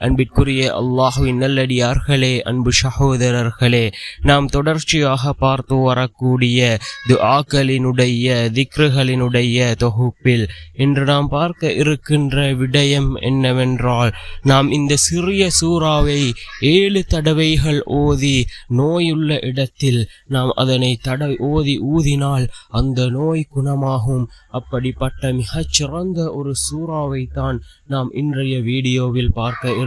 அன்பிற்குரிய அல்லாஹுவின் நல்லடியார்களே அன்பு சகோதரர்களே நாம் தொடர்ச்சியாக பார்த்து வரக்கூடிய துஆக்களினுடைய திக்ருகளினுடைய தொகுப்பில் இன்று நாம் பார்க்க இருக்கின்ற விடயம் என்னவென்றால் நாம் இந்த சிறிய சூறாவை ஏழு தடவைகள் ஓதி நோயுள்ள இடத்தில் நாம் அதனை தட ஓதி ஊதினால் அந்த நோய் குணமாகும். அப்படிப்பட்ட மிகச்சிறந்த ஒரு சூறாவை தான் நாம் இன்றைய வீடியோவில் பார்க்க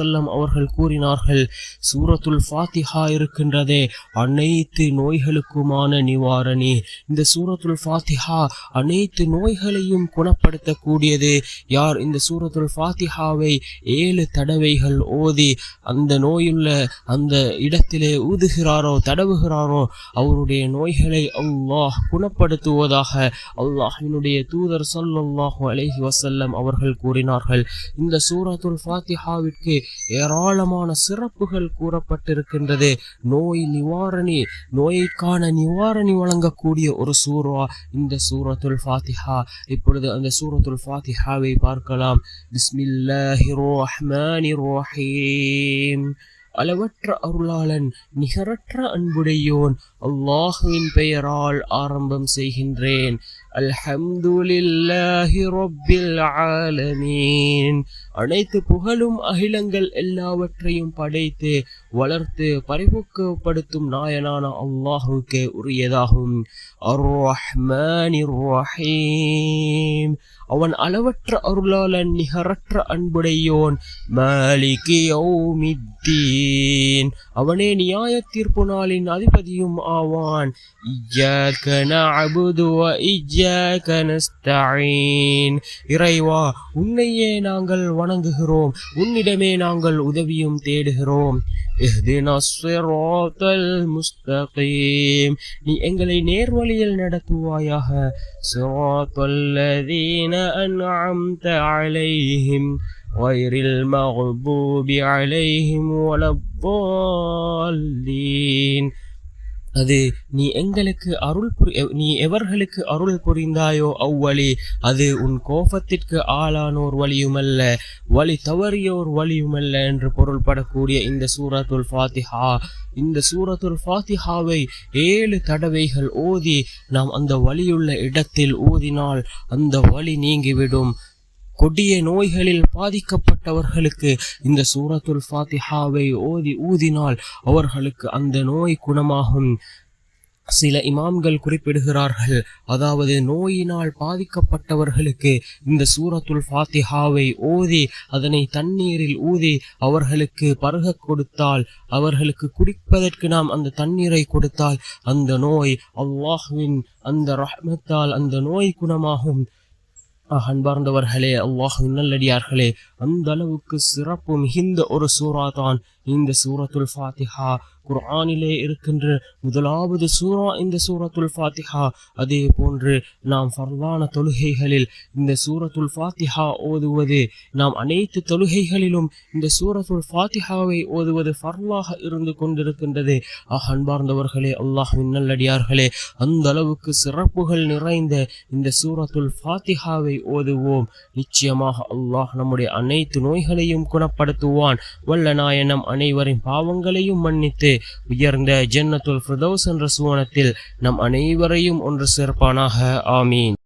வசல்லம் அவர்கள் கூறினார்கள் சூரத்துல் ஃபாத்திஹா இருக்கின்றதே அனைத்து நோய்களுக்குமான நிவாரணி. இந்த சூரத்துல் ஃபாத்திஹா அனைத்து நோய்களையும் குணப்படுத்தக்கூடியது. யார் இந்த சூரத்துல் ஃபாத்திஹாவை ஏழு தடவைகள் ஓதி அந்த நோயுள்ள அந்த இடத்திலே ஊதுகிறாரோ தடவுகிறாரோ அவருடைய நோய்களை அல்லாஹ் குணப்படுத்துவதாக அல்லாஹினுடைய தூதர் ஸல்லல்லாஹு அலைஹி வசல்லம் அவர்கள் கூறினார்கள். இந்த சூரத்துல் ஃபாத்திஹாவிற்கு ஏராளமான சிறப்புகள் கூறப்பட்டிருக்கின்றது. நோய் நிவாரணி நோய்க்கான நிவாரணி வழங்கக்கூடிய ஒரு சூரா இந்த சூரத்துல் ஃபாத்திஹா. இப்பொழுது அந்த சூரத்துல் ஃபாத்திஹாவை பார்க்கலாம். பிஸ்மில்லாஹிர் ரஹ்மானிர் ரஹீம் அளவற்ற அருளாளன் நிகரற்ற அன்புடையோன் அல்லாஹுவின் பெயரால் ஆரம்பம் செய்கின்றேன். அல்ஹம்துலில்லாஹி ரப்பில் ஆலமீன். அனைத்து புகழும் அகிலங்கள் எல்லாவற்றையும் படைத்து வளர்த்து பரிபுக்கப்படுத்தும் நாயனான அல்லாஹுக்கு உரியதாகும். ரஹீம் அவன் அளவற்ற அருளாளன் நிகரற்ற அன்புடையோன் மாலிகி அவனே நியாய தீர்ப்பு நாளின் அதிபதியும் ஆவான். இய்யாக நஅபுது வ இய்யாக நஸ்தஈன் இறைவா உன்னையே நாங்கள் வணங்குகிறோம் உன்னிடமே நாங்கள் உதவியும் தேடுகிறோம் இஹ்தினா ஸிராத்தல் முஸ்தகீம் நீ எங்களை நேர்வழியில் நடத்துவாயாக ஸிராத்தல் லதீன அன்அம்த அலைஹிம் غير المغضوب عليهم ولا الضالين அது நீ எங்களுக்கு அருள் புரி நீ எவர்களுக்கு அருள் புரிந்தாயோ அவ்வழி அது உன் கோபத்திற்கு ஆளானோர் வழியுமல்ல வழி தவறியோர் வழியுமல்ல என்று பொருள்படக்கூடிய இந்த சூரத்துல் ஃபாத்திஹா. இந்த சூரத்துல் ஃபாத்திஹாவை ஏழு தடவைகள் ஓதி நாம் அந்த வழியுள்ள இடத்தில் ஊதினால் அந்த வழி நீங்கிவிடும். கொடிய நோய்களில் பாதிக்கப்பட்டவர்களுக்கு இந்த சூரத்துல் ஃபாத்திஹாவை ஓதி ஊதினால் அவர்களுக்கு அந்த நோய் குணமாகும். சில இமாம்கள் குறிப்பிடுகிறார்கள் அதாவது நோயினால் பாதிக்கப்பட்டவர்களுக்கு இந்த சூரத்துல் ஃபாத்திஹாவை ஓதி அதனை தண்ணீரில் ஊதி அவர்களுக்கு பருக கொடுத்தால் அவர்களுக்கு குடிப்பதற்கு நாம் அந்த தண்ணீரை கொடுத்தால் அந்த நோய் அல்லாஹ்வின் அந்த ரஹ்மத்தால் அந்த நோய் குணமாகும். அன்பார்ந்தவர்களே அல்லாஹ் நல்லடியார்களே அந்த அளவுக்கு சிறப்பு மிகுந்த ஒரு சூறா தான் இந்த சூரத்துல் ஃபாத்திஹா குர்ஆனிலே இருக்கின்ற முதலாவது சூரா இந்த சூரத்துல் ஃபாத்திஹா. அதே போன்று நாம் ஃபர்லான தொழுகைகளில் இந்த சூரத்துல் ஃபாத்திஹா ஓதுவது நாம் அனைத்து தொழுகைகளிலும் இந்த சூரத்துல் ஃபாத்திஹாவை ஓதுவது ஃபர்லாக இருந்து கொண்டிருக்கின்றது. ஆஹ் அன்பார்ந்தவர்களே அல்லாஹ் நல்லடியார்களே அந்த அளவுக்கு சிறப்புகள் நிறைந்த இந்த சூரத்துல் ஃபாத்திஹாவை ஓதுவோம். நிச்சயமாக அல்லாஹ் நம்முடைய அனைத்து நோய்களையும் குணப்படுத்துவான். வல்ல நாயனம் அனைவரின் பாவங்களையும் மன்னித்து உயர்ந்த ஜன்னத்துல் ஃபிரதோஸ் என்ற சுவனத்தில் நம் அனைவரையும் ஒன்று சேர்ப்பானாக. ஆமீன்.